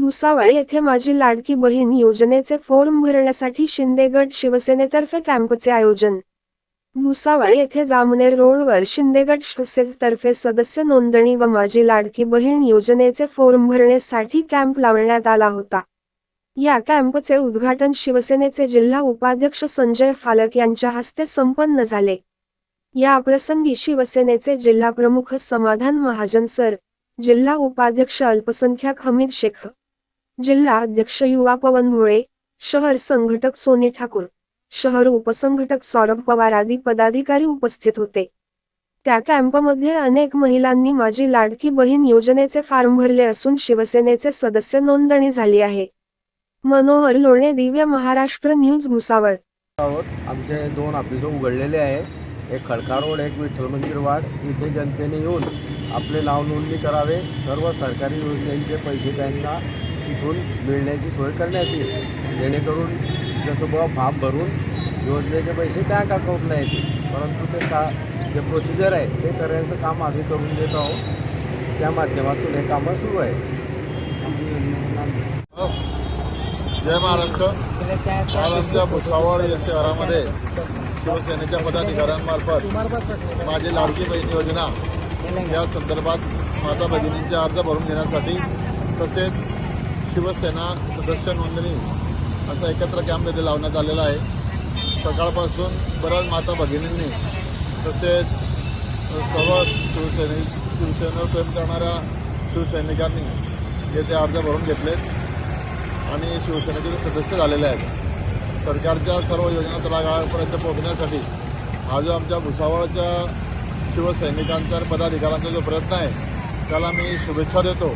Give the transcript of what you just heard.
भुसावळ येथे माझी लाडकी बहीण योजनेचे फॉर्म भरण्यासाठी शिंदेगड शिवसेनेतर्फे कॅम्पचे आयोजन. भुसावळ येथे जामनेर रोडवर शिंदेगड शिवसेनेतर्फे सदस्य नोंदणी व माझी लाडकी बहीण योजनेचे फॉर्म भरण्यासाठी कॅम्प लावण्यात आला होता. या कॅम्पचे उद्घाटन शिवसेनेचे जिल्हा उपाध्यक्ष संजय फालक यांच्या हस्ते संपन्न झाले. या प्रसंगी शिवसेनेचे जिल्हा प्रमुख समाधान महाजन सर जिल्हा उपाध्यक्ष अल्पसंख्याक हमीद शेख जिल्हा अध्यक्ष युवा पवन मुळे शहर संघटक सोनी ठाकूर शहर उपसंघटक सौरभ पवार आदी पदाधिकारी उपस्थित होते. त्या कॅम्पमध्ये अनेक महिलांनी माझी लाडकी बहीण योजनेचे फॉर्म भरले असून शिवसेनेचे सदस्य नोंदणी झाली आहे. मनोहर लोणे दिव्य महाराष्ट्र न्यूज भुसावळ. आमचे दोन ऑफिस उघडलेले आहे एक खडका रोड एक विठ्ठल मंदिर वाड इथे जनतेने येऊन आपले नाव नोंदणी करावे. सर्व सरकारी योजनेचे पैसे त्यांना तिथून मिळण्याची सोय करण्यात येईल. जेणेकरून जसं बुवा फॉर्म भरून योजनेचे पैसे बँक अकाउंटला येतील. परंतु ते का जे प्रोसिजर आहे ते करायचं काम आम्ही करून देत आहोत. त्या माध्यमातून हे कामं सुरू आहे जय महाराष्ट्र. आज आमच्या भुसावळ या शहरामध्ये शिवसेनेच्या पदाधिकाऱ्यांमार्फत माझी लाडकी बहीण योजना या संदर्भात माता भगिनींचे अर्ज भरून घेण्यासाठी तसेच शिवसेना सदस्य नोंदणी असा एकत्र कॅम्प येथे लावण्यात आलेला आहे. सकाळपासून बऱ्याच माता भगिनींनी तसेच सर्व शिवसेने शिवसेनेवर प्रेम करणाऱ्या शिवसैनिकांनी येथे अर्ज भरून घेतलेत आणि शिवसेनेचे सदस्य झालेले आहेत सरकारच्या सर्व योजना तळागाळापर्यंत पोहोचण्यासाठी हा जो आमच्या भुसावळच्या शिवसैनिकांचा आणि पदाधिकाऱ्यांचा जो प्रयत्न आहे त्याला मी शुभेच्छा देतो.